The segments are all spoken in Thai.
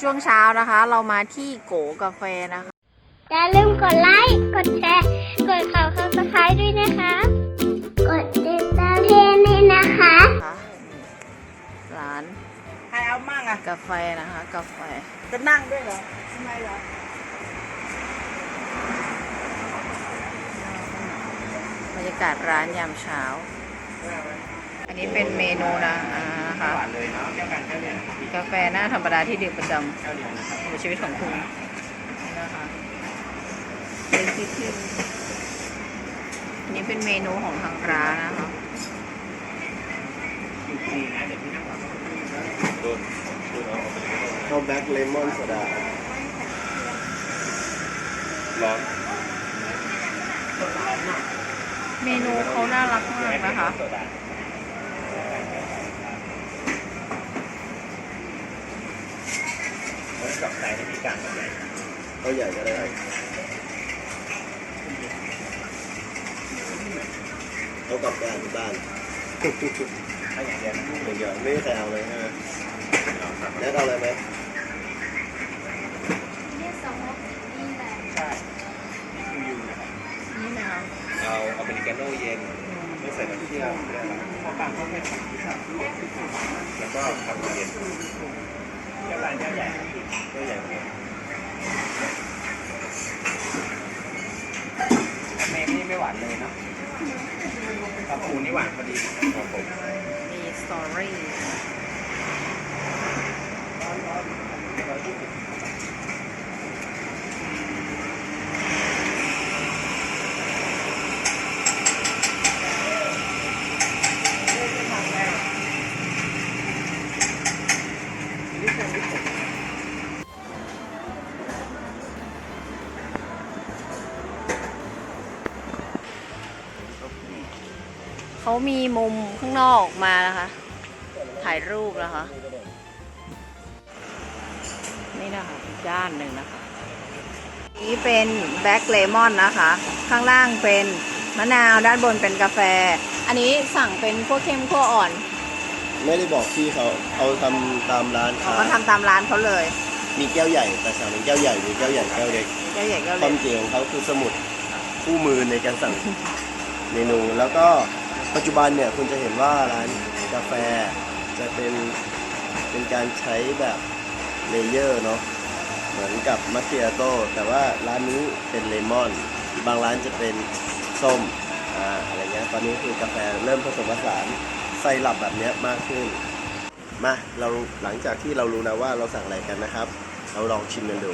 ช่วงเช้านะคะ เรามาที่โกกาแฟนะคะ อย่าลืมกดไลค์ กดแชร์ กดข่าวข่าวสไครต์ด้วยนะคะ กดติดตามเพจนี้นะคะ ร้านใครเอามั่งอะ กาแฟนะคะ กาแฟ จะนั่งด้วยเหรอทำไมเหรอ บรรยากาศร้านยามเช้า อันนี้เป็นเมนูนะอ่า นะคะ กาแฟหน้าธรรมดาที่ดื่มประจำในชีวิตของคุณนี่นะคะเป็นที่ที่อันนี้เป็นเมนูของทางร้านนะคะข้าวแบ็กเลมอนโซดา ร้อน เมนูเขาน่ารักมากนะคะ ข้าวใหญ่ก็ได้เอากลับไปอ่านที่บ้านอย่างเดียวอย่างเดียวไม่มีใครเอาเลยใช่ไหมแนทเอาอะไรไหมนี่นะคะเอาอเมริกาโน่เย็นไม่ใส่น้ำเชื่อมพอปังก็ไม่ผักแล้วก็ผักเย็น แก้วใหญ่แก้วใหญ่แก้วใหญ่เมนนี่ไม่หวานเลยเนาะปลาปูนี่หวานพอดีครับผมมีสตอรี่ เขามีมุมข้างนอกออกมานะคะ ถ่ายรูปนะคะ นี่นะคะอีกด้านหนึ่งนะคะ นี้เป็นแบล็กเลมอนนะคะ ข้างล่างเป็นมะนาวด้านบนเป็นกาแฟ อันนี้สั่งเป็นขั้วเข้มขั้วอ่อนไม่ได้บอกพี่เขาเอาทำตามร้านเขาค้าก็ทำตามร้านเขาเลยมีแก้วใหญ่แต่สั่งเป็นแก้วใหญ่มีแก้วใหญ่แก้วเล็ก แก้วใหญ่แก้วคเล็วามกเจ๋งของเขาคือสมุดคู่มือในการสั่ง เมนูแล้วก็ ปัจจุบันเนี่ยคุณจะเห็นว่าร้านกาแฟจะเป็นเป็นการใช้แบบเลเยอร์เนาะเหมือนกับมัคคิอาโต้แต่ว่าร้านนี้เป็นเลมอน บางร้านจะเป็นส้มอ่าอะไรเงี้ยตอนนี้คือกาแฟเริ่มผสมผสานไซรัปแบบเนี้ยมากขึ้น มาเราหลังจากที่เรารู้นะว่าเราสั่งอะไรกันนะครับ เราลองชิมกันดู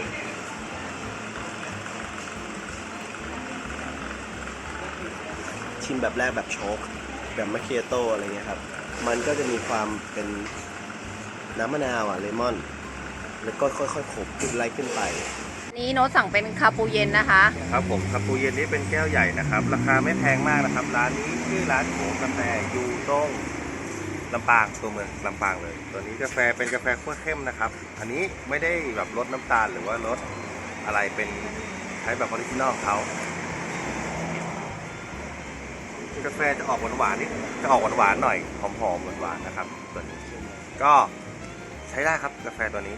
ชิมแบบแรกแบบโชค แบบมะเคียโตอะไรเงี้ยครับ มันก็จะมีความเป็นน้ำมะนาวอะเลมอน แล้วก็ค่อยๆขบขึ้นไล่ขึ้นไป นี้โน้ตสั่งเป็นคาปูเย็นนะคะ ครับผมคาปูเย็นนี่เป็นแก้วใหญ่นะครับ ราคาไม่แพงมากนะครับ ร้านนี้ชื่อร้านโขงกาแฟอยู่ตรงลำปางตัวเมืองลำปางเลย ตัวนี้กาแฟเป็นกาแฟขั้วเข้มนะครับ อันนี้ไม่ได้แบบลดน้ำตาลหรือว่าลดอะไรเป็นใช้แบบออริจินอลของเขา กาแฟจะออกหวานๆนิดจะออกหวานๆหน่อยหอมๆหวานๆนะครับตัวนี้ก็ใช้ได้ครับกาแฟตัวนี้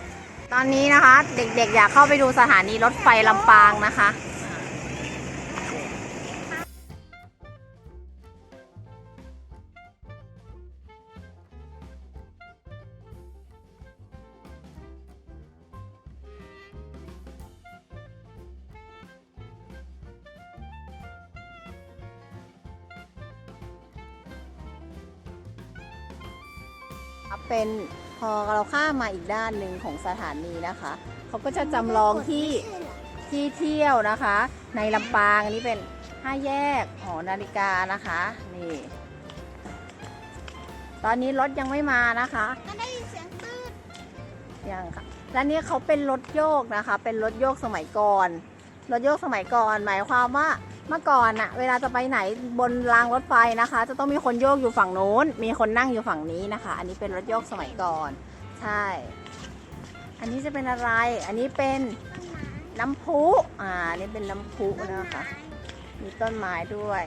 ตอนนี้นะคะ เด็กๆ อยากเข้าไปดูสถานีรถไฟลำปางนะคะ เป็นพอเราข้ามมาอีกด้านหนึ่งของสถานีนะคะ เขาก็จะจำลองที่ที่เที่ยวนะคะ ในลำปางอันนี้เป็นห้าแยกหอนาฬิกานะคะนี่ตอนนี้รถยังไม่มานะคะก็ได้ยินเสียงตืดยังค่ะและนี่เขาเป็นรถโยกนะคะ เป็นรถโยกสมัยก่อน รถโยกสมัยก่อน หมายความว่า เมื่อก่อนอะเวลาจะไปไหนบนรางรถไฟนะคะ จะต้องมีคนโยกอยู่ฝั่งนู้น มีคนนั่งอยู่ฝั่งนี้นะคะ อันนี้เป็นรถโยกสมัยก่อน ใช่ อันนี้จะเป็นอะไร อันนี้เป็นน้ำพุอ่าอันนี่เป็นน้ำพุนะคะ มีต้นไม้ด้วย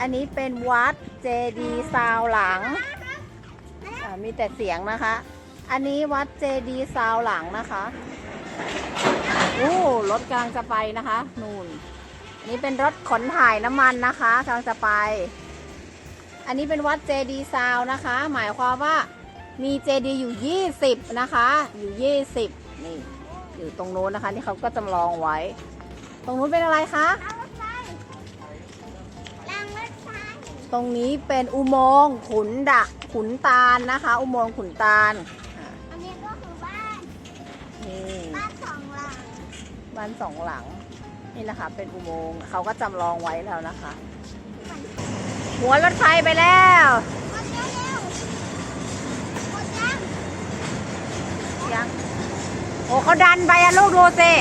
อันนี้เป็นวัดเจดีซาวหลังอ่ามีแต่เสียงนะคะ อันนี้วัดเจดีซาวหลังนะคะ อู้รถกำลังจะไปนะคะนู่นอันนี้เป็นรถขนถ่ายน้ำมันนะคะกำลังจะไป อันนี้เป็นวัดเจดีย์ซาวนะคะ หมายความว่ามีเจดีย์อยู่ 20 นะคะ อยู่ 20 นี่ อยู่ตรงนู้นนะคะที่เขาก็จำลองไว้ ตรงนู้นเป็นอะไรคะรางรถไฟรางรถไฟตรงนี้เป็นอุโมงค์ขุนดะขุนตาลนะคะ อุโมงค์ขุนตาล บ้านสองหลัง นี่นะคะ เป็นอุโมงค์เขาก็จำลองไว้แล้วนะคะ หัวรถไฟไปแล้วยังยังโอ้เขาดันไปอะลูกดูสิ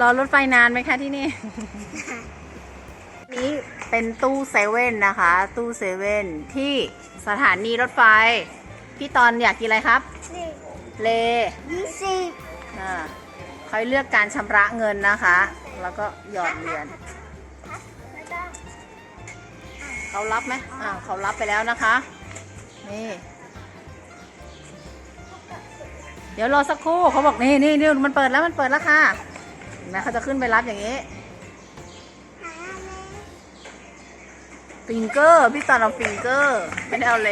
รอรถไฟนานไหมคะที่นี่ นี่เป็นตู้เซเว่นนะคะ ตู้เซเว่นที่สถานีรถไฟ พี่ตอนอยากกินอะไรครับนี่เลยี่สิบอ่าเขาเลือกการชำระเงินนะคะ แล้วก็หยอดเหรียญไม่ต้องเขารับไหมอ่าเขารับไปแล้วนะคะ นี่ เดี๋ยวรอสักครู่เขาบอกนี่นี่นี่มันเปิดแล้วมันเปิดแล้วค่ะเห็นไหมเขาจะขึ้นไปรับอย่างนี้หาแม่ฟิงเกอร์พี่ตอนเอาฟิงเกอร์ไม่ได้เอาเล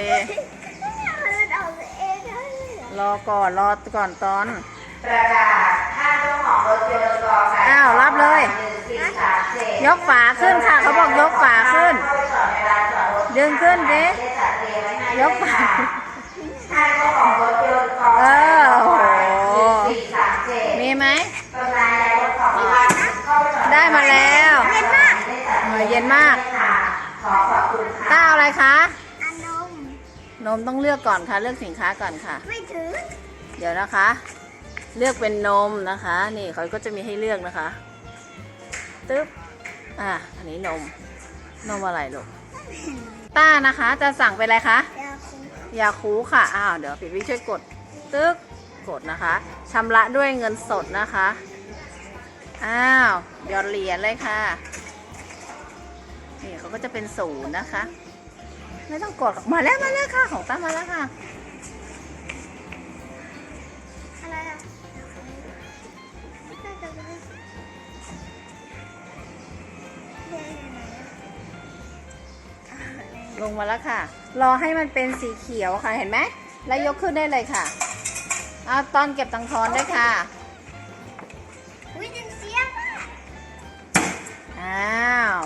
ไม่เอามันออกเองได้เลยเหรอรอก่อนรอก่อนตอนอ้าวรับเลย ยกฝาขึ้นค่ะ เขาบอกยกฝาขึ้น ดึงขึ้นดิยกฝาเออโอ้โหมีไหมได้มาแล้วเย็นมากเย็นมากต้าเอาอะไรคะ อานม น มต้องเลือกก่อนค่ะ เลือกสินค้าก่อนค่ะ ไม่ถือเดี๋ยวนะคะ เลือกเป็นนมนะคะ นี่เขาก็จะมีให้เลือกนะคะตึ๊บอะอันนี้นม นมอะไรลูกต้านะคะ จะสั่งเป็นอะไรคะยาคูยาคูค่ะอ้าวเดี๋ยวปิดวิช่วยกดตึ๊กกดนะคะชำระด้วยเงินสดนะคะอ้าวหยอดเหรียญเลยค่ะนี่เขาก็จะเป็นศูนย์นะคะ ไม่ต้องกดมาแล้วมาแล้วค่ะ ของตั้มมาแล้วค่ะ อะไรอะลงมาแล้วค่ะ รอให้มันเป็นสีเขียวค่ะเห็นไหมแล้วยกขึ้นได้เลยค่ะเอาตอนเก็บตังค์ทอนได้ค่ะวิ่งเสียบอ้าว